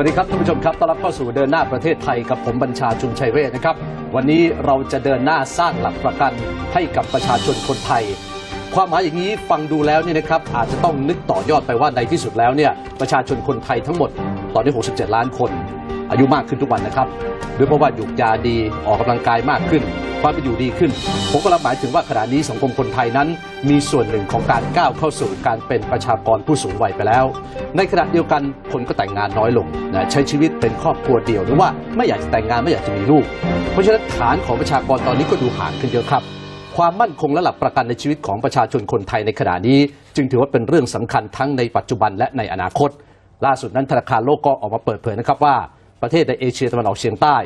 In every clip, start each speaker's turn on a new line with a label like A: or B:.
A: วัสดีครับท่านผู้ชมครับต้อนรับเข้าสู่เดินหน้าประเทศไทยกับผมบัญชาจุนชัยเวชนะครับ วันนี้เราจะเดินหน้าสร้างหลักประกันให้กับประชาชนคนไทย ความหมายอย่างนี้ฟังดูแล้วเนี่ยนะครับอาจจะต้องนึกต่อยอดไปว่าในที่สุดแล้วเนี่ยประชาชนคนไทยทั้งหมดตอนนี้ 67 ล้านคน อายุมากขึ้นทุกวันนะครับด้วยเพราะว่าหยุกยาดีออกกำลังกายมากขึ้นความเป็นอยู่ดีขึ้น ผมก็หมายถึงว่าขณะนี้สังคมคนไทยนั้น มีส่วนหนึ่งของการก้าวเข้าสู่การเป็นประชากรผู้สูงวัยไปแล้ว ในขณะเดียวกันคนก็แต่งงานน้อยลงนะใช้ชีวิตเป็นครอบครัวเดียวหรือว่าไม่อยากจะแต่งงานไม่อยากจะมีลูก เพราะฉะนั้นฐานของประชากรตอนนี้ก็ดูห่างขึ้นเยอะครับความมั่นคงและหลักประกันในชีวิตของประชาชนคนไทยในขณะนี้ จึงถือว่าเป็นเรื่องสำคัญทั้งในปัจจุบันและในอนาคต ล่าสุดนั้นธนาคารโลกก็ออกมาเปิดเผยนะครับว่า ประเทศในเอเชียตะวันออกเฉียงใต้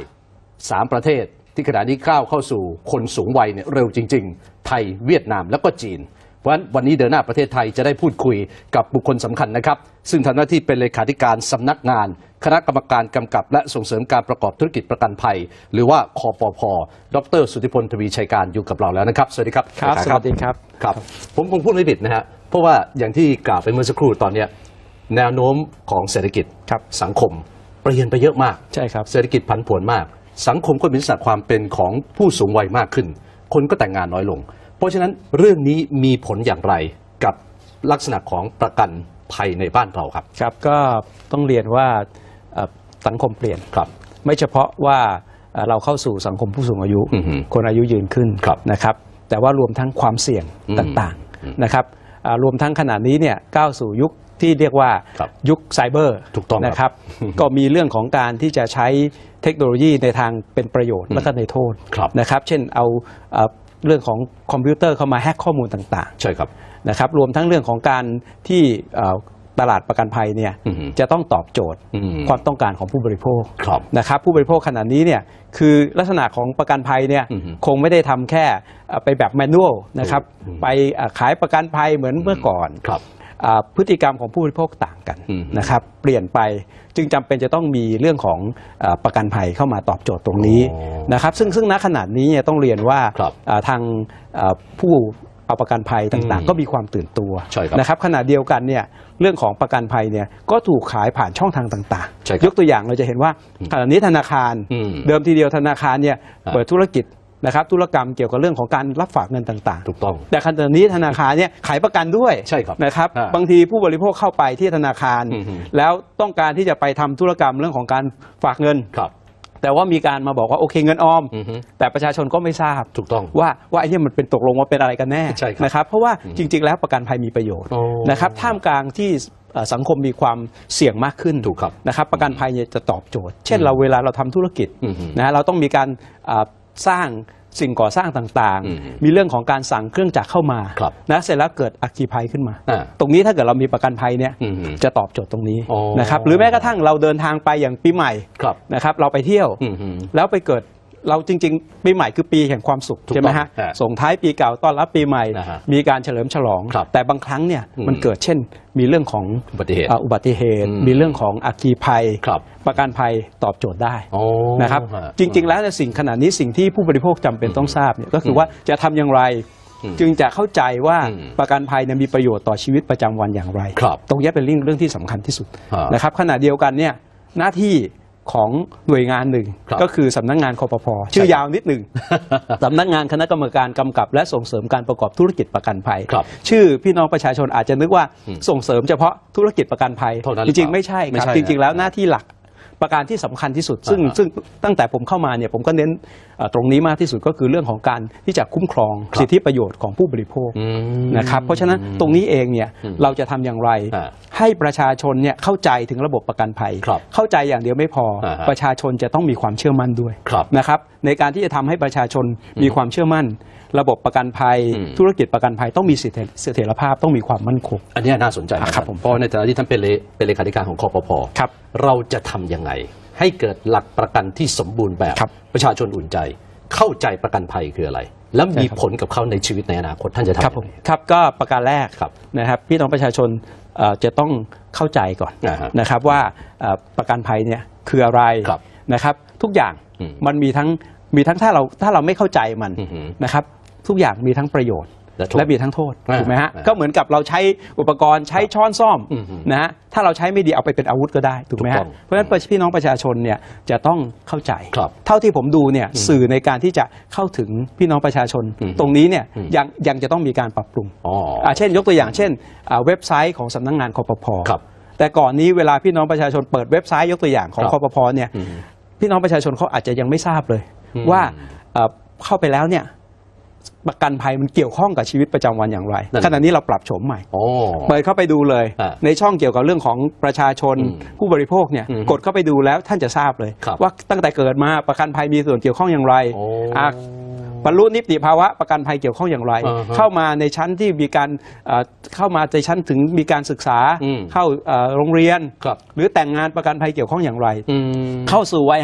A: 3 ประเทศที่ขณะนี้ก้าวเข้าสู่คนสูงวัยเนี่ยเร็วจริง ๆ ไทยเวียดนามแล้วก็จีน เพราะฉะนั้นวันนี้เดินหน้าประเทศไทยจะได้พูดคุยกับบุคคลสำคัญนะครับ ซึ่งทำหน้าที่เป็นเลขาธิการสำนักงาน คณะกรรมการกำกับ และส่งเสริมการประกอบธุรกิจประกันภัย หรือว่าคอปพดร สุทธิพลทวีชัยการอยู่กับเราแล้วนะครับสวัสดีครับ
B: ครับ
A: เลขา
B: สวัสดีครับ
A: ครับ ผมคงพูดไม่ผิดนะฮะเพราะว่าอย่างที่กล่าวไปเมื่อสักครู่ตอนเนี้ยแนวโน้มของเศรษฐกิจ
B: ครับ
A: สังคม เปลี่ยนไปเยอะมาก
B: ใช่ครับ
A: เศรษฐกิจผันผวนมาก สังคมก็มีลักษณะความเป็นของผู้สูงวัยมากขึ้น คนก็แต่งงานน้อยลง เพราะฉะนั้นเรื่องนี้มีผลอย่างไรกับลักษณะของประกันภัยในบ้านเราครับ
B: ครับก็ต้องเรียนว่าเอ่อสังคมเปลี่ยน
A: ครับ
B: ไม่เฉพาะว่าเอ่อเราเข้าสู่สังคมผู้สูงอายุ
A: อือฮึ
B: คนอายุยืนขึ้น
A: ครับ
B: นะครับ แต่ว่ารวมทั้งความเสี่ยง
A: อืม
B: ต่างๆนะครับอ่ารวมทั้งขณะนี้เนี่ยก้าวสู่ยุค ที่เรียกว่า
A: ครับ
B: ยุคไซเบอร์
A: ถูกต้องครับ
B: นะครับ ก็มีเรื่องของการที่จะใช้เทคโนโลยีในทางเป็นประโยชน์และก็ในโทษ
A: ครับ
B: นะครับ เช่นเอาเอ่อเรื่องของคอมพิวเตอร์เข้ามาแฮกข้อมูลต่าง ๆ
A: ใช่ครับ
B: นะครับ รวมทั้งเรื่องของการที่เอ่อตลาดประกันภัยเนี่ย
A: อือฮึ
B: จะต้องตอบโจทย์
A: อืม
B: ความต้องการของผู้บริโภค
A: ครับ
B: นะครับ ผู้บริโภคขนาดนี้เนี่ยคือลักษณะของประกันภัยเนี่ย
A: อือฮึ
B: คงไม่ได้ทำแค่เอ่อไปแบบแมนนวลนะครับ
A: อืม
B: ไปเอ่อขายประกันภัยเหมือนเมื่อก่อน
A: ครับ
B: อ่า พฤติกรรมของผู้บริโภคต่างกัน
A: อืม
B: นะครับ เปลี่ยนไปจึงจำเป็นจะต้องมีเรื่องของเออประกันภัยเข้ามาตอบโจทย์ตรงนี้
A: อ๋อ
B: นะครับซึ่งซึ่งณขนาดนี้เนี่ยต้องเรียนว่า
A: ครับ
B: อ่าทางเอ่อผู้เอาประกันภัยต่าง
A: อืม
B: ๆก็มีความตื่นตัว
A: ใช่ครับ
B: นะครับขณะเดียวกันเนี่ยเรื่องของประกันภัยเนี่ยก็ถูกขายผ่านช่องทางต่าง
A: ใช่ครับ
B: ยกตัวอย่างเราจะเห็นว่าขณะนี้ธนาคาร
A: อืม
B: เดิมทีเดียวธนาคารเนี่ย
A: อ่า
B: เปิดธุรกิจ นะครับธุรกรรมเกี่ยวกับเรื่องของการรับฝากเงินต่างๆ
A: ถูกต้อง
B: แต่ขณะนี้ธนาคารเนี่ยขายประกันด้วย
A: ใช่ครับ
B: นะครับ
A: อ่า
B: บางทีผู้บริโภคเข้าไปที่ธนาคาร
A: อือฮึ
B: แล้วต้องการที่จะไปทำธุรกรรมเรื่องของการฝากเงิน
A: ครับ
B: แต่ว่ามีการมาบอกว่าโอเคเงินออม
A: อือฮึ
B: แต่ประชาชนก็ไม่ทราบ
A: ถูกต้อง
B: ว่าว่าไอ้เนี่ยมันเป็นตกลงว่าเป็นอะไรกันแน่
A: ใช่ครับ
B: นะครับเพราะว่าจริง ๆ แล้วประกันภัยมีประโยชน์
A: โอ้
B: นะครับท่ามกลางที่เอ่อสังคมมีความเสี่ยงมากขึ้น
A: ถูกครับ
B: นะครับประกันภัยเนี่ยจะตอบโจทย์ เช่นเราเวลาเราทำธุรกิจ
A: อือฮึ
B: นะฮะเราต้องมีการอ่า สร้างสิ่งก่อสร้างต่าง
A: อืม
B: ๆมีเรื่องของการสั่งเครื่องจักรเข้ามา
A: ครับ
B: นะเสร็จแล้วเกิดอัคคีภัยขึ้นมา
A: อ่า
B: ตรงนี้ถ้าเกิดเรามีประกันภัยเนี่ย
A: อือฮึ
B: จะตอบโจทย์ตรงนี้
A: อ๋อ
B: นะครับหรือแม้กระทั่งเราเดินทางไปอย่างปีใหม่
A: ครับ
B: นะครับเราไปเที่ยว
A: อือฮึ
B: แล้วไปเกิด เราจริง ๆ ปีใหม่คือปีแห่งความสุข
A: ถูก
B: ใช่ไหมฮะ
A: ต้องฮะ
B: ส่งท้ายปีเก่าต้อนรับปีใหม่
A: นะฮะ
B: มีการเฉลิมฉลอง
A: ครับ
B: แต่บางครั้งเนี่ย
A: อืม
B: มันเกิดเช่น มีเรื่องของ
A: อุบัติเหตุ
B: อ่าอุบัติเหตุ
A: อืม
B: มีเรื่องของอัคคีภัย
A: ครับ
B: ประกันภัยตอบโจทย์ได้
A: โอ้
B: นะครับ
A: ฮะ
B: จริง ๆ แล้วในสิ่งขนาดนี้สิ่งที่ผู้บริโภคจำเป็นต้องทราบเนี่ยก็คือว่าจะทำอย่างไร
A: อืม
B: จึงจะเข้าใจว่า
A: อืม
B: ประกันภัยเนี่ยมีประโยชน์ต่อชีวิตประจำวันอย่างไร
A: ครับ
B: ตรงนี้เป็นเรื่องเรื่องที่สำคัญที่สุด
A: ฮะ
B: นะครับขณะเดียวกันเนี่ยหน้าที่ ของหน่วยงานหนึ่ง
A: ครับ
B: ก็คือสำนักงานคอปพชื่อยาวนิดหนึ่ง สำนักงานคณะกรรมการกำกับ และส่งเสริมการประกอบธุรกิจประกันภัย
A: ครับ
B: ชื่อพี่น้องประชาชนอาจจะนึกว่า
A: อืม
B: ส่งเสริมเฉพาะธุรกิจประกันภัย
A: เท่านั้นห
B: จ
A: รือเปล่า
B: ริงๆไม่ใช่
A: ไม่
B: ครับ
A: ใช่
B: จริง ๆ แล้ว
A: นะ
B: หน้าที่หลัก ประการที่สำคัญที่สุด ซึ่ง
A: อ่าฮะ
B: ซึ่งตั้งแต่ผมเข้ามาเนี่ยผมก็เน้นเอ่อตรงนี้มากที่สุดก็คือเรื่องของการที่จะคุ้มครอง
A: ครับ
B: สิทธิประโยชน์ของผู้บริโภค
A: อืม
B: นะครับเพราะฉะนั้นตรงนี้เองเนี่ย
A: อืม
B: เราจะทำอย่างไร
A: อ่า
B: ให้ประชาชนเนี่ยเข้าใจถึงระบบประกันภัย
A: ครับ
B: เข้าใจอย่างเดียวไม่พอ
A: อ่าฮะ
B: ประชาชนจะต้องมีความเชื่อมั่นด้วย
A: ครับ
B: นะครับในการที่จะทำให้ประชาชนมีความเชื่อมั่น ระบบประกันภัย
A: อืม
B: ธุรกิจประกันภัยต้องมีเสถียรเสถียรภาพต้องมีความมั่นคง
A: อันเนี้ยน่าสนใจาก
B: ครับผม
A: เพราะในฐานะที่ท่านเป็นเลเป็นเลขาธิการของคอปพ
B: ครับ
A: เราจะทำยังไง ให้เกิดหลักประกันที่สมบูรณ์แบบ
B: ครับ
A: ประชาชนอุ่นใจ เข้าใจประกันภัยคืออะไร แล้วมี
B: ใช่ครับ
A: ผลกับเขาในชีวิตในอนาคตท่านจะทำ
B: ครับผ
A: ยัง
B: ม
A: ไง
B: ครับก็ประการแรก
A: ครับ
B: นะครับพี่น้องประชาชนเอ่อจะต้องเข้าใจก่อน
A: อ่าฮะ
B: นะครับว่าเอ่อประกันภัยเนี่ยคืออะไร
A: ครับ
B: นะครับ ทุกอย่าง
A: อืม
B: มันมีทั้งมีทั้งถ้าเราถ้าเราไม่เข้าใจมัน
A: อือหือ
B: นะครับ ทุกอย่างมีทั้งประโยชน์
A: และโทษ
B: และมีทั้งโทษ
A: อ่า
B: ถูกไหมฮะ
A: อ่า
B: ก็เหมือนกับเราใช้อุปกรณ์ใช้ช้อนซ่อม
A: อืมอืม
B: นะฮะถ้าเราใช้ไม่ดีเอาไปเป็นอาวุธก็ได้ถูกไหม
A: ถูกต้
B: ฮะ
A: อง
B: เพราะฉะนั้นพี่น้องประชาชนเนี่ยจะต้องเข้าใจ
A: ครับ
B: เท่าที่ผมดูเนี่ยสื่อในการที่จะเข้าถึงพี่น้องประชาชน
A: อืม
B: ตรงนี้เนี่ย
A: อืม
B: ยังยังจะต้องมีการปรับปรุง
A: อ๋อ
B: อ่าเช่นยกตัวอย่างเช่นอ่าเว็บไซต์ของสำนักงานคอปพ
A: ครับ
B: แต่ก่อนนี้เวลาพี่น้องประชาชนเปิดเว็บไซต์ยกตัวอย่างของ
A: ครับ
B: คอปพเนี่ย
A: อืม
B: พี่น้องประชาชนเขาอาจจะยังไม่ทราบเลย
A: อืม
B: ว่าเอ่อเข้าไปแล้วเนี่ย ประกันภัยมันเกี่ยวข้องกับชีวิตประจำวันอย่างไร
A: นั่น
B: ขณะนี้เราปรับโฉมใหม่
A: โอ้
B: เปิดเข้าไปดูเลย
A: อ่า
B: ในช่องเกี่ยวกับเรื่องของประชาชน
A: อืม
B: ผู้บริโภคเนี่ย
A: อืม
B: กดเข้าไปดูแล้วท่านจะทราบเลย
A: ครับ
B: ว่าตั้งแต่เกิดมาประกันภัยมีส่วนเกี่ยวข้องอย่างไร
A: โอ้
B: อะบรรลุนิติภาวะประกันภัยเกี่ยวข้องอย่างไร
A: อ่าฮะ
B: เข้ามาในชั้นที่มีการเอ่อเข้ามาในชั้นถึงมีการศึกษา
A: อืม
B: เข้าเอ่อโรงเรียน
A: ครับ
B: หรือแต่งงานประกันภัยเกี่ยวข้องอย่างไร
A: อืม
B: เข้าสู่วัย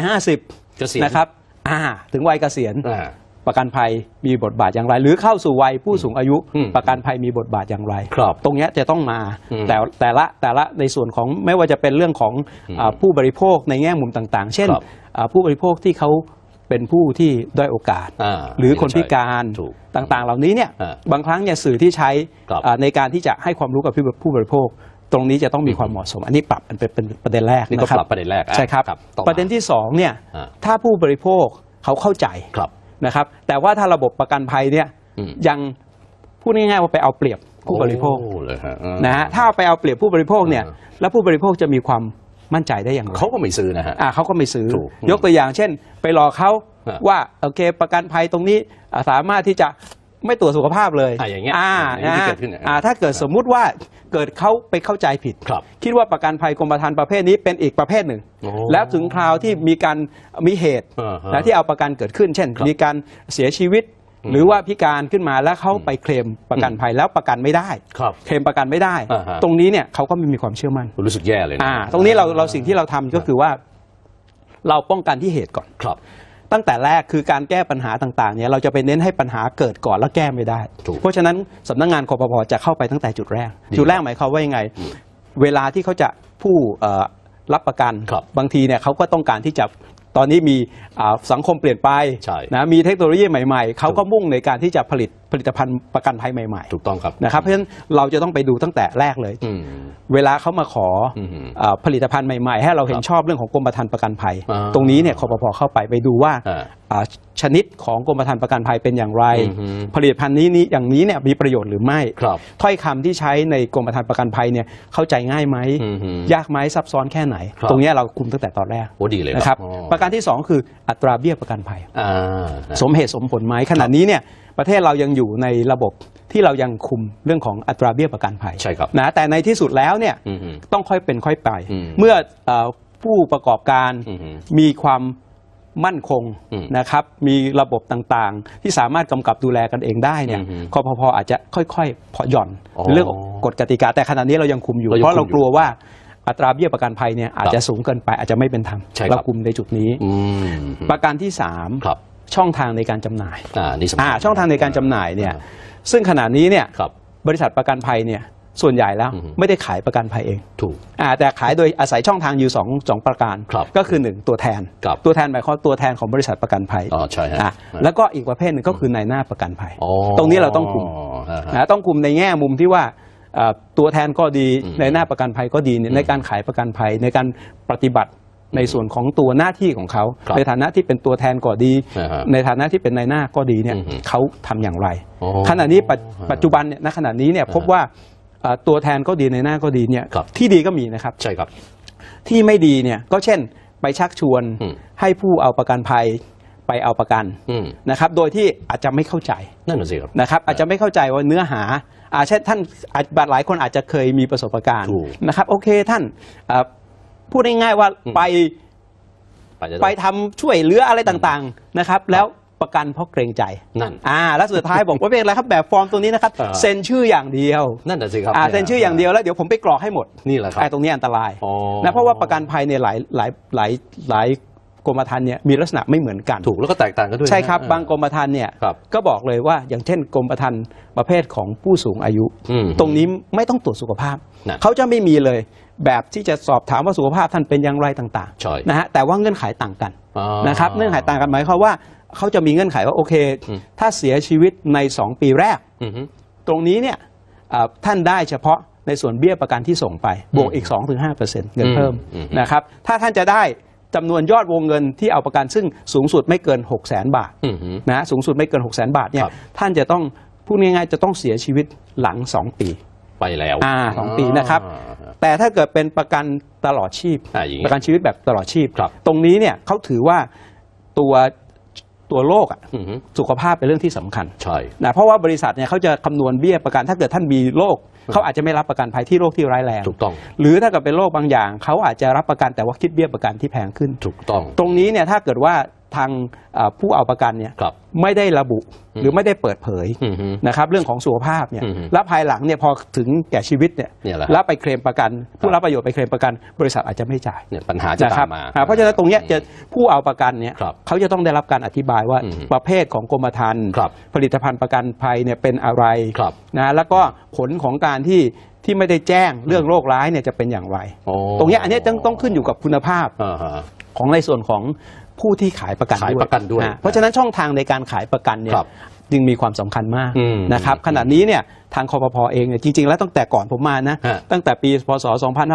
A: เกษียณ
B: 50นะครับ อ่า ถึงวัยเกษียณ
A: อ่า
B: ประกันภัยมีบทบาทอย่างไร หรือเข้าสู่วัยผู้สูงอายุ
A: อืม
B: ประกันภัยมีบทบาทอย่างไร
A: ครับ
B: ตรงเนี้ยจะต้องมา
A: อืม
B: แต่แต่ละแต่ละในส่วนของไม่ว่าจะเป็นเรื่องของ
A: อืม
B: อาผู้บริโภคในแง่มุมต่างๆ เช่น
A: ครับ
B: อ่าผู้บริโภคที่เขาเป็นผู้ที่ด้อยโอกาส
A: อ่า
B: หรือคนพิการ
A: ถูก
B: ต่างๆ เหล่านี้เนี่ย
A: อ่า
B: บางครั้งเนี่ยสื่อที่ใช้
A: ครับ
B: อ่าในการที่จะให้ความรู้กับผู้ผู้บริโภค ตรงนี้จะต้องมีความเหมาะสม อันนี้ปรับเป็นเป็นเป็นประเด็นแรก
A: นี่ก็
B: นะครับ
A: ปรับประเด็นแรกอะ
B: ใช่ครับ
A: ต่อมา
B: ประเด็นที่สองเนี่ย
A: อ่า
B: ถ้าผู้บริโภคเขาเข้าใจ
A: ครับ
B: นะครับ แต่ว่าถ้าระบบประกันภัยเนี่ย
A: อืม
B: ยังพูดง่ายๆว่าไปเอาเปรียบผู้บริโภค
A: อ้เลยฮะอ่า
B: นะฮะถ้าไปเอาเปรียบผู้บริโภคเนี่ย
A: อ่า
B: แล้วผู้บริโภคจะมีความมั่นใจได้อย่างไร
A: เขาก็ไม่ซื้อนะฮะ
B: อ่าเขาก็ไม่ซื้อ
A: ถูก
B: ยกตัวอย่างเช่น ไปหลอกเขา
A: อ่า
B: ว่าโอเค ประกันภัยตรงนี้อ่าสามารถที่จะ ไม่ตรวจสุขภาพเลย
A: อ่าอย่างเงี้ย
B: อ่า
A: อย่างที่
B: นะ
A: เกิดขึ้นเนี่ย
B: อ่าถ้าเกิดสมมุติว่าเกิดเขาไปเข้าใจผิด
A: ครับ
B: คิดว่าประกันภัยกรมธรรม์ประเภทนี้เป็นอีกประเภทหนึ่ง
A: โอ้
B: แล้วถึงคราวที่มีการมีเหตุ
A: อ่าฮะ
B: นะที่เอาประกันเกิดขึ้น เช่น
A: ครับ
B: มีการเสียชีวิต
A: อืม
B: หรือว่าพิการขึ้นมาแล้วเขาไปเคลมประกันภัยแล้วประกันไม่ได้
A: ครับ
B: เคลมประกันไม่ได้
A: อ่าฮะ
B: ตรงนี้เนี่ยเขาก็ไม่มีความเชื่อมั่น
A: รู้สึกแย่เลยนะ
B: อ่าตรงนี้เราเราสิ่งที่เราทำก็คือว่า เราป้องกันที่เหตุก่อน
A: ครับ
B: ตั้งแต่แรกคือการแก้ปัญหาต่างๆเนี่ยเราจะไปเน้นให้ปัญหาเกิดก่อนแล้วแก้ไม่ได้
A: ถูก
B: เพราะฉะนั้นสำนักงานคอปพจะเข้าไปตั้งแต่จุดแรก
A: ดี
B: จุดแรกหมายความว่ายังไง เวลาที่เขาจะผู้เอ่อรับประกัน
A: ครับ
B: บางทีเนี่ยเขาก็ต้องการที่จะตอนนี้มีอ่าสังคมเปลี่ยนไป
A: ใช่
B: นะมีเทคโนโลยีใหม่ๆ เขาก็มุ่งในการที่จะผลิตผลิตภัณฑ์ประกันภัยใหม่
A: ถูกต้องครับ
B: ๆนะครับเพราะฉะนั้นเราจะต้องไปดูตั้งแต่แรกเลย
A: อืม
B: เวลาเขามาขออ
A: ม
B: เอ่อผลิตภัณฑ์ใหม่ๆ ให้เราเห็น
A: ครับ
B: ชอบเรื่องของกรมธรรม์ประกันภัย
A: อ่า
B: ตรงนี้เนี่ยคอปพเข้าไปไปดูว่า
A: อ่า
B: อ่าชนิดของกรมธรรม์ประกันภัยเป็นอย่างไร
A: อือฮึ
B: ผลิตภัณฑ์นี้นี้อย่างนี้เนี่ยมีประโยชน์หรือไม่
A: ครับ
B: ถ้อยคำที่ใช้ในกรมธรรม์ประกันภัยเนี่ยเข้าใจง่ายไหม
A: อือฮึ
B: ยากไหมซับซ้อนแค่ไหน
A: ครับ
B: ตรงเนี้ยเราคุมตั้งแต่ตอนแรก
A: โอ้ดีเลย
B: นะครับ
A: อ๋อ
B: ประการที่สองคืออัตราเบี้ยประกันภัย
A: อ่านะ
B: สมเหตุสมผลไหมขณะนี้เนี่ย ประเทศเรายังอยู่ในระบบที่เรายังคุมเรื่องของอัตราเบี้ยประกันภัย
A: ใช่ครับ
B: นะแต่ในที่สุดแล้วเนี่ย
A: อือฮึ
B: ต้องค่อยเป็นค่อยไป
A: อืม
B: เมื่อเอ่อผู้ประกอบการ
A: อือฮึ
B: มีความมั่นคง
A: อืม
B: นะครับ มีระบบต่างๆ ที่สามารถกำกับดูแลกันเองได้เนี่ย
A: อือฮึ
B: คอพพอาจจะค่อยๆผ่อนหย่อน
A: อ๋อ
B: ในเรื่องของกฎกติกา แต่ขณะนี้เรายังคุมอยู่
A: เรายัง
B: เพราะเรา
A: คุมอยู่
B: กลัวว่าอัตราเบี้ยประกันภัยเนี่ยอาจจะสูงเกินไปอาจจะไม่เป็นธรรม
A: ใช่ครับ
B: เราคุมในจุดนี้
A: อืม
B: ประการที่สาม
A: ครับ
B: ช่องทางในการจำหน่าย
A: อ่านี่สำคัญ
B: อ่าช่องทางในการจำหน่ายเนี่ยซึ่งขณะนี้เนี่ย
A: ครับ
B: บริษัทประกันภัยเนี่ยส่วนใหญ่แล้ว
A: อือฮึ
B: ไม่ได้ขายประกันภัยเอง
A: ถูก
B: อ่าแต่ขายโดยอาศัยช่องทางอยู่สองสองประการ
A: ครับ
B: ก็คือหนึ่งตัวแทน
A: ครับ
B: ตัวแทนหมายความว่าตัวแทนของบริษัทประกันภัย
A: อ๋อใช่ฮะ
B: อะแล้วก็อีกประเภทหนึ่งก็คือนายหน้าประกันภัย
A: อ๋อ
B: ตรงนี้เราต้องคุม
A: อ่าฮะ
B: นะต้องคุมในแง่มุมที่ว่าเอ่อตัวแทนก็ดี
A: อืม
B: ในหน้าประกันภัยก็ดีเนี่ยในการขายประกันภัยในการปฏิบัติ ในส่วนของตัวหน้าที่ของเขา
A: ครับ
B: ในฐานะที่เป็นตัวแทนก็ดี
A: อ่าฮะ
B: ในฐานะที่เป็นนายหน้าก็ดีเนี่ย
A: อือฮึ
B: เขาทำอย่างไร
A: อ๋อ
B: ขณะนี้ปัจปัจจุบันเนี่ยณขณะนี้เนี่ยพบว่าเอ่อตัวแทนก็ดีในหน้าก็ดีเนี่ย
A: ครับ
B: ที่ดีก็มีนะครับ
A: ใช่ครับ
B: ที่ไม่ดีเนี่ยก็เช่นไปชักชวน
A: อืม
B: ให้ผู้เอาประกันภัยไปเอาประกัน
A: อืม
B: นะครับโดยที่อาจจะไม่เข้าใจ
A: นั่นน่ะสิครับ
B: นะครับอาจจะไม่เข้าใจว่าเนื้อหาอาเช่นท่านอาจหลายคนอาจจะเคยมีประสบการณ์
A: ถูก
B: นะครับโอเคท่านอ่า พูดง่ายๆว่า
A: อืม
B: ไป
A: ไปจะ
B: ไปทำช่วยเหลืออะไรต่างๆนะครับ แล้วประกันเพราะเกรงใจ
A: นั่น
B: อ่าแล้วสุดท้ายบอกว่าเป็นอะไรครับแบบฟอร์มตัวนี้นะครับ
A: อ่า
B: เซ็นชื่ออย่างเดียว
A: นั่นน่ะสิครับ
B: อ่าเซ็นชื่ออย่างเดียวแล้วเดี๋ยวผมไปกรอกให้หมด
A: นี่แหละครับ
B: ไอ้ตรงนี้อันตราย
A: อ๋อ
B: นะเพราะว่าประกันภัยเนี่ยหลายหลายหลายหลายก รมธรรม์เนี่ยมีลักษณะไม่เหมือนกัน
A: ถูกแล้วก็แตกต่างกันด้วยนะ
B: ใช่ครับ
A: อ่
B: บางกรมธรรม์เนี่ย
A: ครับ
B: ก็บอกเลยว่าอย่างเช่นกรมธรรม์ประเภทของผู้สูงอายุ
A: อืม
B: ตรงนี้ไม่ต้องตรวจสุขภาพ
A: นะ
B: เขาจะไม่มีเลยแบบที่จะสอบถามว่าสุขภาพท่านเป็นอย่างไรต่าง
A: ใช่
B: ๆนะฮะแต่ว่าเงื่อนไขต่างกัน
A: อ๋อ
B: นะครับเงื่อนไขต่างกันหมายความว่าเขาจะมีเงื่อนไขว่าโอเค
A: อืม
B: ถ้าเสียชีวิตใน 2 ปีแรก
A: อือฮึ
B: ตรงนี้เนี่ยอ่าท่านได้เฉพาะในส่วนเบี้ยประกันที่ส่งไป บวกอีก 2-5%เงินเพิ่ม
A: อืม
B: นะครับถ้าท่านจะได้ จำนวนยอดวงเงินที่เอาประกันซึ่งสูงสุดไม่เกิน 6 0 0 0 0 0บาท
A: อืมฮึ
B: นะสูงสุดไม่เกิน 6 0 0 0 0 0บาทเนี่
A: ค
B: ย
A: รับ
B: ท่านจะต้องพูดง่ายๆจะต้องเสียชีวิตหลัง 2 ปี
A: ไปแล้ว
B: อ่าสองปีนะครับแต่ถ้าเกิดเป็นประกันตลอดชีพ
A: อ่าอย่างงี้
B: ประกันชีวิตแบบตลอดชีพ
A: ครับ
B: ตรงนี้เนี่ยเขาถือว่าตัว ตัวโรคอะ
A: อืมฮึ
B: สุขภาพเป็นเรื่องที่สำคัญ
A: ใช่
B: นะเพราะว่าบริษัทเนี่ยเขาจะคำนวณเบี้ยประกันถ้าเกิดท่านมีโรคเขาอาจจะไม่รับประกันภัยที่โรคที่ร้ายแรง
A: ถูกต้อง
B: หรือถ้าเกิดเป็นโรคบางอย่างเขาอาจจะรับประกันแต่ว่าคิดเบี้ยประกันที่แพงขึ้น
A: ถูกต้อง
B: ตรงนี้เนี่ยถ้าเกิดว่า ทางเอ่อผู้เอาประกันเนี่ย
A: ครับ
B: ไม่ได้ระบุ
A: อืม
B: หรือไม่ได้เปิดเผย
A: อืมฮึ
B: นะครับเรื่องของสุขภาพเนี่ย
A: อืม
B: แล้วภายหลังเนี่ยพอถึงแก่ชีวิตเนี่ย
A: เนี่ยแหละ
B: แล้วไปเคลมประกัน ผู้รับประโยชน์ไปเคลมประกัน บริษัทอาจจะไม่จ่าย
A: เนี่ยปัญหาจะ
B: นะค
A: ตา
B: รับ
A: มมา
B: อ่าเพราะฉะนั้นตรงเนี้ยจะผู้เอาประกันเนี่ย
A: ครับ
B: เขาจะต้องได้รับการอธิบายว่า
A: อืม
B: ประเภทของกรมธรรม์
A: ครับ
B: ผลิตภัณฑ์ประกันภัยเนี่ยเป็นอะไร
A: ครับ
B: นะแล้วก็ผลของการที่ที่ไม่ได้แจ้งเรื่องโรคร้ายเนี่ยจะเป็นอย่างไร
A: โอ้
B: ตรงเนี้ยอันเนี้ยต้องต้องขึ้นอยู่กับคุณภาพ
A: อ่าฮะ
B: ของในส่วนของ ผู้ที่ขายประกัน
A: ขายประกันด้วย
B: อ่าเพราะฉะนั้นช่องทางในการขายประกันเนี่ย
A: ครับ
B: จึงมีความสำคัญมาก
A: อืม
B: นะครับขณะนี้เนี่ยทางคอปพอเองเนี่ยจริง ๆ แล้วตั้งแต่ก่อนผมมานะ
A: ฮะ
B: ตั้งแต่ปีพศ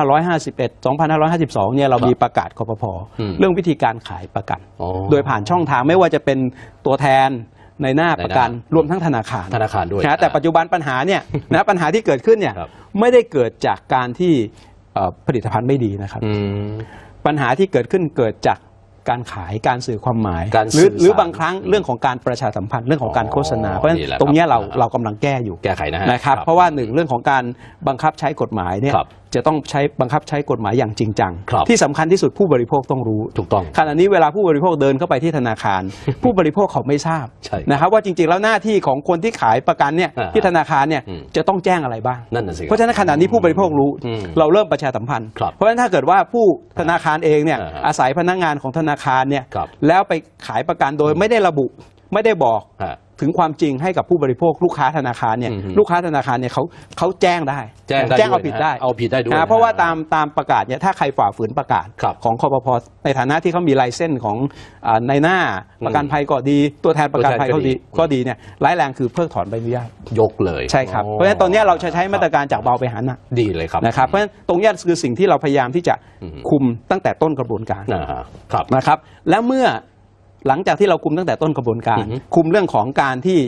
B: 2551 2552 เนี่ยเรา
A: ครับ
B: มีประกาศคอปพอ
A: อืม
B: เรื่องวิธีการขายประกัน
A: อ๋อ
B: โดยผ่านช่องทางไม่ว่าจะเป็นตัวแทนในหน้าประกัน
A: ในหน้าร
B: วมทั้งธนาคาร
A: ธนาคารด้วย
B: นะแต่ปัจจุบันปัญหาเนี่ยนะปัญหาที่เกิดขึ้นเนี่ย
A: ครับ
B: ไม่ได้เกิดจากการที่เอ่อผลิตภัณฑ์ไม่ดีนะครับ
A: อืม
B: ปัญหาที่เกิดขึ้นเกิดจาก การขายการสื่อความหมาย
A: การ
B: หรือ
A: สื่อสาร
B: หรือบางครั้งเรื่องของการประชาสัมพันธ์เรื่องของการโฆษณา
A: อ๋อ
B: เพราะฉะนั้น
A: นี่แหละ
B: ตรงเนี้ย
A: ครับ
B: เราเรากำลังแก้อยู่
A: แก้ไขนะฮะ
B: นะครับ เพราะว่าหนึ่งเรื่องของการบังคับใช้กฎหมายเนี่ย
A: ครับ
B: จะต้องใช้บังคับใช้กฎหมายอย่างจริงจัง
A: ครับ
B: ที่สำคัญที่สุดผู้บริโภคต้องรู้
A: ถูกต้อง
B: ขณะนี้เวลาผู้บริโภคเดินเข้าไปที่ธนาคาร ผู้บริโภคเขาไม่ทราบ
A: ใช่
B: นะครับว่าจริงๆแล้วหน้าที่ของคนที่ขายประกันเนี่ย
A: อ่า
B: ที่ธนาคารเนี่ย
A: อืม
B: จะต้องแจ้งอะไรบ้าง
A: นั่นน่ะสิคบ
B: เพราะฉะนั้นขณะนี้ผู้บริโภครู้
A: อืม
B: เราเริ่มประชาสัมพันธ์
A: ครับ
B: เพราะฉะนั้นถ้าเกิดว่าผู้ธนาคารเองเนี่ย
A: อ่าฮะ
B: อาศัยพนักงานของธนาคารเนี่ย
A: ครับ
B: แล้วไปขายประกันโดยไม่ได้ระบุไม่ได้บอก
A: ฮะ
B: ถึงความจริงให้กับผู้บริโภคลูกค้าธนาคารเนี่ย
A: อืมฮึ
B: ลูกค้าธนาคารเนี่ยเขาเขาแจ้งได้
A: แจ้งได้
B: แจ้งเอา
A: ด้วย
B: ผิด
A: นะ
B: ได้
A: เอาผิดได้ด้วย
B: นะ
A: นะ
B: เพราะว่าตามตามประกาศเนี่ยถ้าใครฝ่าฝืนประกาศ
A: ครับ
B: ของคอปพในฐานะที่เขามีลายเส้นของอาในหน้าประกันภัยก็ดี ตัวแทนประกันภัย
A: ตัว
B: ก็
A: แทนก็ดี
B: ดี ก็ดีเนี่ยร้ายแรงคือเพิกถอนใบอนุญาต
A: ยกเลย
B: ใช่ครับ
A: โอ้
B: เพราะฉะนั้นตรงเนี้ยเราจะใช้มาตรการจากเบาไปหาหนัก
A: ดีเลยครับ
B: นะครับเพราะฉะนั้นตรงเนี้ยคือสิ่งที่เราพยายามที่จะ
A: อืม
B: คุมตั้งแต่ต้นกระบวนการ
A: อ่าฮะครับ
B: นะครับ และเมื่อ หลังจากที่เราคุมตั้งแต่ต้นกระบวนการ
A: อือฮึ
B: คุมเรื่องของการที่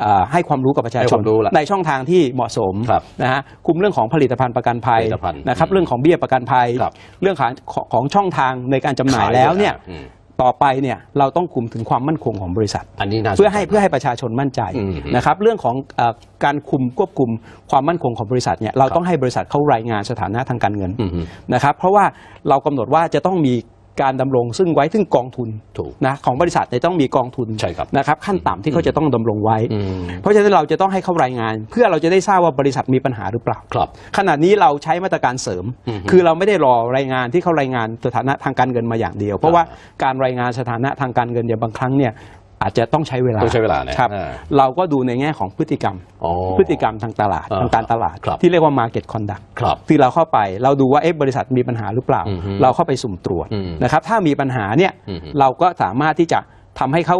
B: เอ่อให้ความรู้กับประชา
A: ให้
B: ช
A: คนวามรู้ละ
B: ในช่องทางที่เหมาะสม
A: ครับ
B: นะฮะคุมเรื่องของผลิตภัณฑ์ประกันภัย
A: ผลิตภัณฑ์
B: นะครับ
A: อืม
B: เรื่องของเบี้ยประกันภัย
A: ครับ
B: เรื่องของของของช่องทางในการจำหน่ายแล้วเนี่ย
A: อืม
B: ต่อไปเนี่ยเราต้องคุมถึงความมั่นคงของบริษัท
A: อันนี้น่าสนใจ
B: เพื่อให้เพื่อให้ประชาชนมั่นใจ
A: อืม
B: นะครับเรื่องของเออการคุมควบคุมความมั่นคงของบริษัทเนี่ยเราต้องให้บริษัทเขารายงานสถานะทางการเงิน
A: อืมฮึ
B: นะครับเพราะว่าเรากำหนดว่าจะต้องมี การดำรงซึ่งไว้ซึ่งกองทุน
A: ถูก
B: นะของบริษัทเนี่ยต้องมีกองทุน
A: ใช่ครับ
B: นะครับขั้นต่ำที่เขาจะต้องดำรงไว้
A: อืม
B: เพราะฉะนั้นเราจะต้องให้เขารายงาน เพื่อเราจะได้ทราบว่าบริษัทมีปัญหาหรือเปล่า
A: ครับ
B: ขณะนี้เราใช้มาตรการเสริม
A: อือฮึ
B: คือเราไม่ได้รอรายงานที่เขารายงานสถานะทางการเงินมาอย่างเดียว เพราะว่าการรายงานสถานะทางการเงินเนี่ยบางครั้งเนี่ย อาจจะต้องใช้เวลา
A: ต้องใช้เวลานะ
B: ครับ
A: อ่า
B: เราก็ดูในแง่ของพฤติกรรม
A: อ๋อ
B: พฤติกรรมทางตลาด
A: อ่า
B: ทางการตลาด
A: ครับ
B: ที่เรียกว่า market conduct
A: ครับ
B: ที่เราเข้าไปเราดูว่าเอ๊ะบริษัทมีปัญหาหรือเปล่า
A: อือฮึ
B: เราเข้าไปสุ่มตรวจ
A: อืม
B: นะครับถ้ามีปัญหาเนี่ย
A: อือฮึ
B: เราก็สามารถที่จะทำให้เขา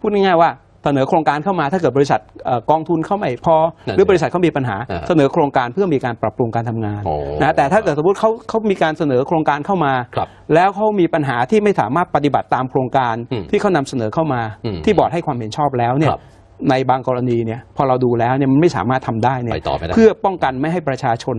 B: พูดง่ายๆว่า เสนอโครงการเข้ามาถ้าเกิดบริษัทเอ่อกองทุนเข้าไม่พอ
A: นั่น
B: หรือบริษัทเขามีปัญหา
A: อ่า
B: เสนอโครงการเพื่อมีการปรับปรุงการทำงาน
A: โอ้
B: นะแต่ถ้าเกิดสมมติเขาเขามีการเสนอโครงการเข้ามา
A: ครับ
B: แล้วเขามีปัญหาที่ไม่สามารถปฏิบัติตามโครงการ
A: อืม
B: ที่เขานำเสนอเข้ามา
A: อืม
B: ที่บอร์ดให้ความเห็นชอบแล้วเนี่ย
A: ครับ
B: ในบางกรณีเนี่ยพอเราดูแล้วเนี่ยมันไม่สามารถทำได้เนี่ย
A: ไปต่อไม่ได้
B: เพื่อป้องกันไม่ให้ประชาชน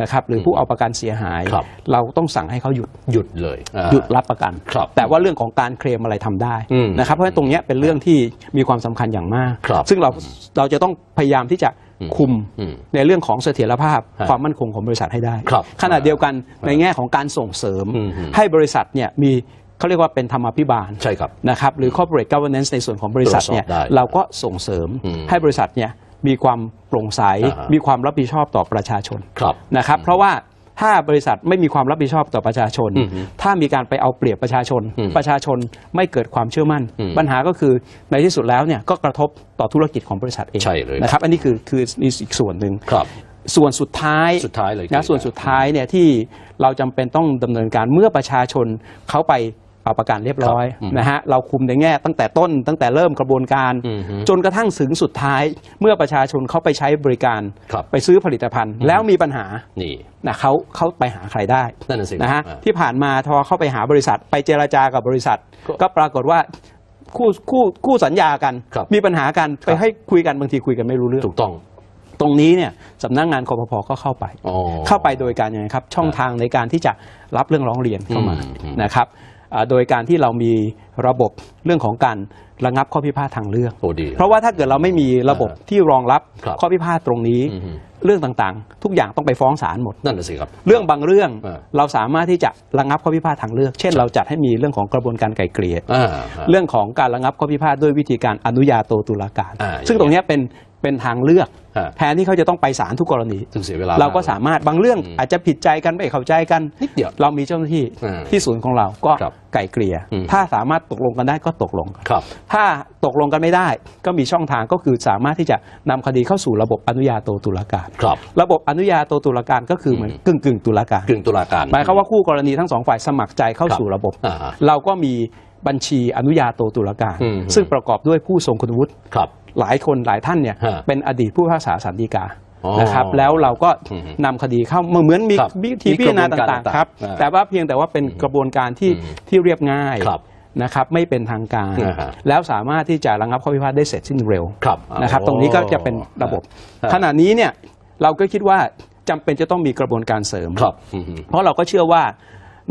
B: นะครับหรือผู้เอาประกันเสียหาย
A: ครับ
B: เราต้องสั่งให้เขาหยุด
A: หยุดเลยอ่า
B: หยุดรับประกัน
A: ครับ
B: แต่ว่าเรื่องของการเคลมอะไรทำได้
A: อืม
B: นะครับเพราะฉะนั้นตรงเนี้ยเป็นเรื่องที่มีความสำคัญอย่างมาก
A: ครับ
B: ซึ่งเราเราจะต้องพยายามที่จะ
A: อืม
B: คุม
A: อืม
B: ในเรื่องของเสถียรภาพ
A: ฮะ
B: ความมั่นคงของบริษัทให้ได้
A: ครับ
B: ขณะเดียวกันในแง่ของการส่งเสริม
A: อืม
B: ให้บริษัทเนี่ยมี เขาเรียกว่าเป็นธรรมาภิบาล
A: ใช่ครับ
B: นะครับหรือ corporate governance ในส่วนของบริษัทเนี่ย
A: ตรวจสอบได้
B: เราก็ส่งเสริม
A: อืม
B: ให้บริษัทเนี่ยมีความโปร่งใส
A: อ่าฮะ
B: มีความรับผิดชอบต่อประชาชน
A: ครับ
B: นะครับ เพราะว่าถ้าบริษัทไม่มีความรับผิดชอบต่อประชาชน
A: อือฮึ
B: ถ้ามีการไปเอาเปรียบประชาชน
A: อืม
B: ประชาชนไม่เกิดความเชื่อมั่น
A: อืม
B: ปัญหาก็คือในที่สุดแล้วเนี่ยก็กระทบต่อธุรกิจของบริษัทเอง
A: ใช่เลย
B: นะครับ อันนี้คือคืออีกส่วนหนึ่ง
A: ครับ
B: ส่วนสุดท้าย
A: สุดท้ายเลย
B: นะส่วนสุดท้ายเนี่ยที่เราจำเป็นต้องดำเนินการเมื่อประชาชนเขาไป เอาประกันเรียบร้อย
A: ครับอืม
B: นะฮะเราคุมในแง่ตั้งแต่ต้นตั้งแต่เริ่มกระบวนการ
A: อืมฮึ
B: จนกระทั่งถึงสุดท้ายเมื่อประชาชนเขาไปใช้บริการ
A: ครับ
B: ไปซื้อผลิตภัณฑ์ แล้วมีปัญหา
A: นี่
B: นะเขาเขาไปหาใครได้
A: นั่นน่ะสิ
B: นะฮะ
A: อ่า
B: ที่ผ่านมาทอเข้าไปหาบริษัท ไปเจรจากับบริษัท
A: ก็
B: ก็ปรากฏว่าคู่คู่คู่สัญญากัน
A: ครับ
B: มีปัญหากัน
A: ครับ
B: ไปให้คุยกันบางทีคุยกันไม่รู้เรื่อง
A: ถูกต้อง
B: ตรงนี้เนี่ยสำนักงานคอปพก็เข้าไป
A: อ๋อ
B: เข้าไปโดยการยังไงครับ ช่องทางในการที่จะรับเรื่องร้องเรียนเข้ามา
A: อืมอืม
B: นะครับอ่า โดยการที่เรามีระบบเรื่องของการระงับข้อพิพาททางเลือก
A: โอ้ดี
B: เพราะว่าถ้าเกิดเราไม่มีระบบ
A: อ่า
B: ที่รองรับ
A: ครับ
B: ข้อพิพาทตรงนี้
A: อืมฮึ
B: เรื่องต่างๆ ทุกอย่างต้องไปฟ้องศาลหมด
A: นั่นน่ะสิครับ
B: เรื่องบางเรื่อง
A: อ่า
B: เราสามารถที่จะระงับข้อพิพาททางเลือก เช่น เราจัดให้มีเรื่องของกระบวนการไกล่เกลี่ย
A: อ่า
B: เรื่องของการระงับข้อพิพาทด้วยวิธีการอนุญาโตตุลาการ
A: อ่า
B: ซึ่งตรงเนี้ยเป็นเป็นทางเลือก
A: ฮะ
B: แทนที่เขาจะต้องไปศาลทุกกรณี
A: ถึงเสียเวลา
B: เราก็สามารถบางเรื่อง
A: อืม
B: อาจจะผิดใจกันไม่เข้าใจกัน
A: นิดเดียว
B: เรามีเจ้าหน้าที่
A: อ่า
B: ที่ศูนย์ของเราก็
A: ครับ
B: ไก่เกลี่ย
A: อืม
B: ถ้าสามารถตกลงกันได้ก็ตกลง
A: ครับ
B: ถ้าตกลงกันไม่ได้ ก็มีช่องทางก็คือสามารถที่จะนำคดีเข้าสู่ระบบอนุญาโตตุลาการ
A: ครับ
B: ระบบอนุญาโตตุลาการก็คือเหมือนกึ่งกึ่งๆตุลาการ
A: กึ่งตุลาการ
B: หมายความว่าคู่กรณีทั้งสองฝ่ายสมัครใจเข้า
A: ครับ
B: สู่ระบบ
A: อ่าฮะ
B: เราก็มีบัญชีอนุญาโตตุลาการ
A: อืม
B: ซึ่งประกอบด้วยผู้ทรงคุณวุฒิ
A: ครับ
B: หลายคนหลายท่านเนี่ย
A: ฮะ
B: เป็นอดีตผู้พิพากษาสันติกา
A: อ๋อ
B: นะครับแล้วเราก็
A: อืม
B: นำคดีเข้าเหมือนมี
A: ครับ
B: วิธี
A: มี
B: พิจารณาก
A: ระบวนการ
B: ต่างๆครับ
A: ต่างๆ
B: แต่ว่าเพียงแต่ว่าเป็นกระบวนการที่
A: อืม
B: ที่เรียบง่าย
A: ครับ
B: นะครับไม่เป็นทางการ
A: อ่าฮะ
B: แล้วสามารถที่จะระงับข้อพิพาทได้เสร็จสิ้นเร็ว
A: ครับ
B: นะครับ
A: อ๋อ
B: ตรงนี้ก็จะเป็นระบบ
A: ฮะ
B: ขณะนี้เนี่ยเราก็คิดว่าจำเป็นจะต้องมีกระบวนการเสริม
A: ครับอืมฮึ
B: เพราะเราก็เชื่อว่า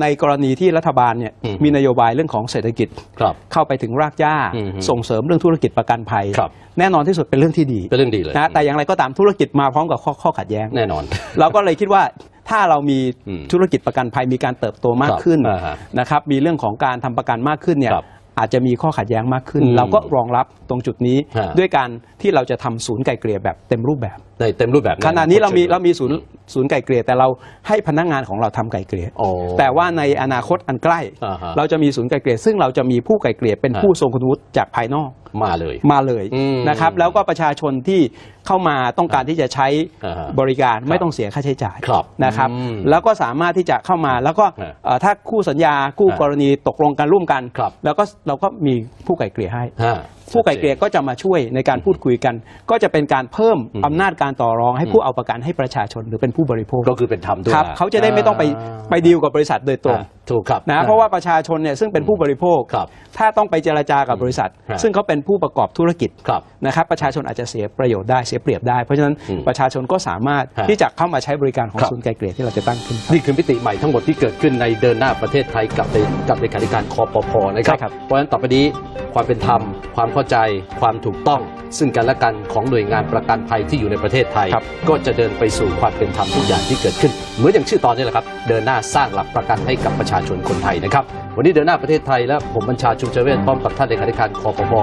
B: ในกรณีที่รัฐบาลเนี่ย
A: อืม
B: มีนโยบายเรื่องของเศรษฐกิจ
A: ครับ
B: เข้าไปถึงรากหญ้า
A: อืม
B: ส่งเสริมเรื่องธุรกิจประกันภัย
A: ครับ
B: แน่นอนที่สุดเป็นเรื่องที่ดี
A: เป็นเรื่องดีเลย
B: นะแต่อย่างไรก็ตามธุรกิจมาพร้อมกับข้อข้อขัดแย้ง
A: แน่นอน
B: เราก็เลยคิดว่าถ้าเรามี
A: อืม
B: ธุรกิจประกันภัยมีการเติบโตมากขึ้น
A: ครับอ่าฮะ
B: นะครับมีเรื่องของการทำประกันมากขึ้นเนี่ย
A: ครับ
B: อาจจะมีข้อขัดแย้งมากขึ้น
A: อืม
B: เราก็รองรับต รงจุดนี้
A: ฮะ
B: ด้วยการที่เราจะทำศูนย์ไก่เกลี่ยแบบเต็มรูปแบบ
A: ในเต็มรูปแบบ
B: ขณะนี้เรามี
A: ชิญ
B: เรามีศูนย์ศูนย์ไก่เกลี่ยแต่เราให้พนักงานของเราทำไก่เกลี่ย
A: โอ้
B: แต่ว่าในอนาคตอันใกล้
A: อ่าฮะ
B: เราจะมีศูนย์ไกล่เกลี่ยซึ่งเราจะมีผู้ไกล่เกลี่ยเป็น
A: ฮะ
B: ผู้ทรงคุณวุฒิจากภายนอก
A: มาเลย
B: มาเลย
A: อืม
B: นะครับ แล้วก็ประชาชนที่เข้ามาต้องการที่จะใช้
A: อ่าฮะ
B: บริการไม่ต้องเสียค่าใช้จ่าย
A: ครับ
B: นะครับ
A: อืม
B: แล้วก็สามารถที่จะเข้ามาแล้วก็
A: ฮะ
B: เอ่อถ้าคู่สัญญาคู่
A: ฮะ
B: กรณีตกลงกันร่วมกัน
A: ครับ
B: แล้วก็เราก็มีผู้ไกล่เกลี่ยให้
A: ฮะ
B: ผู้ไกล่เกลี่ยก็จะมาช่วยในการพูดคุยกัน ก็จะเป็นการเพิ่ม
A: อืม
B: อำนาจการต่อรองให้ผู้เอาประกันให้ประชาชนหรือเป็นผู้บริโภค
A: ก็คือเป็นธรรมด้วย
B: ครับเขาจะได้ไม่ต้องไปไปดีลกับบริษัทโดยตรง
A: อ่าถูกครับ
B: นะเพราะว่าประชาชนเนี่ยซึ่งเป็นผู้บริโภค
A: ครับ
B: ถ้าต้องไปเจรจากับบริษัท
A: ฮะ
B: ซึ่งเขาเป็นผู้ประกอบธุรกิจ
A: ครับ
B: นะครับประชาชนอาจจะเสียประโยชน์ได้เสียเปรียบได้ เพราะฉะนั้น
A: อืม
B: ประชาชนก็สามารถ
A: ฮะ
B: ที่จะเข้ามาใช้บริการของ
A: ครับ
B: ศูนย์ไกลเกลี่ยที่เราจะตั้งขึ้นครับ
A: นี่คือมิติใหม่ทั้งหมดที่เกิดขึ้นในเดินหน้าประเทศไทยกับในกับในการการคอปพนะครับ
B: ใช่ครับ
A: เพราะฉะนั้นต่อไปนี้ความเป็นธรรม ความเข้าใจความถูกต้อง ซึ่งกันและกันของหน่วยงานประกันภัยที่อยู่ในประเทศไทย
B: ครับ
A: ก็จะเดินไปสู่ความเป็นธรรมทุกอย่างที่เกิดขึ้น เหมือนอย่างชื่อตอนนี้แหละครับ เดินหน้าสร้างหลักประกันให้กับประชาชนคนไทยนะครับ วันนี้เดินหน้าประเทศไทยและผมบัญชาชุมเจริญพร้อมกับท่านเลขาธิการคอปพ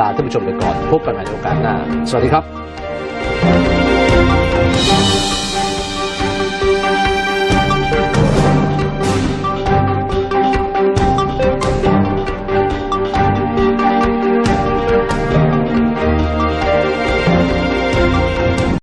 A: ลาท่านผู้ชมไปก่อน พบกันใหม่ในโอกาสหน้า สวัสดีครับ